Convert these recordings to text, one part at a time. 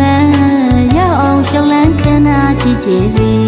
လန်းရောက်အောင်ရှောင်းလန်းခဏကြည့်ကြစေ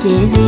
节日。